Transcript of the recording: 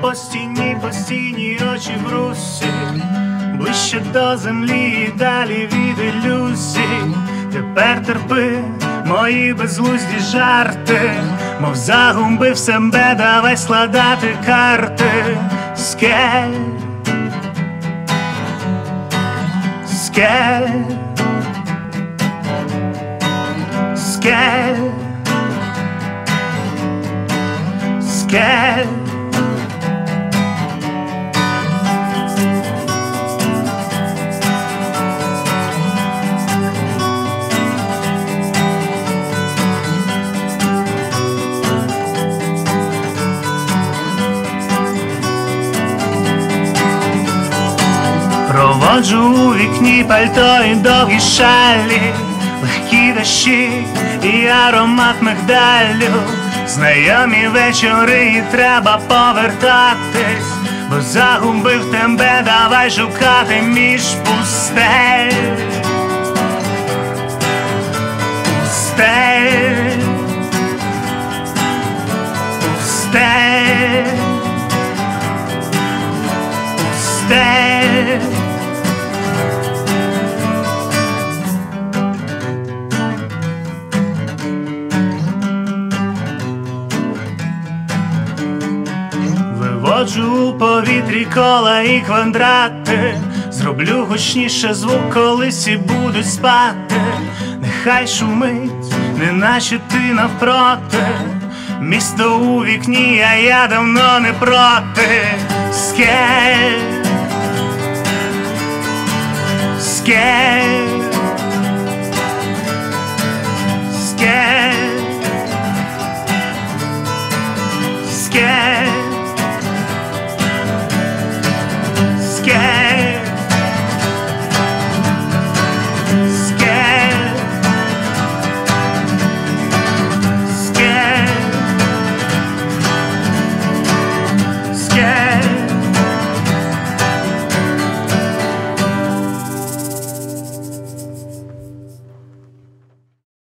по стіні, постійні очі в русі, ближче до землі і далі від ілюзій. Тепер терпи мої безглузді жарти, мов загубив себе, давай складати карти. Скель, скель, скель, скель. Проводжу у вікні пальто і довгі шалі, легкі дощі і аромат мигдалю, знайомі вечори, і треба повертатись, бо загубив тебе, давай шукати між пустель. Пустель. Пустель. Пустель. Виводжу у повітрі кола і квадрати, зроблю гучніше звук, коли всі будуть спати. Нехай шумить, неначе ти навпроти. Місто у вікні, а я давно не проти. Скель, скель,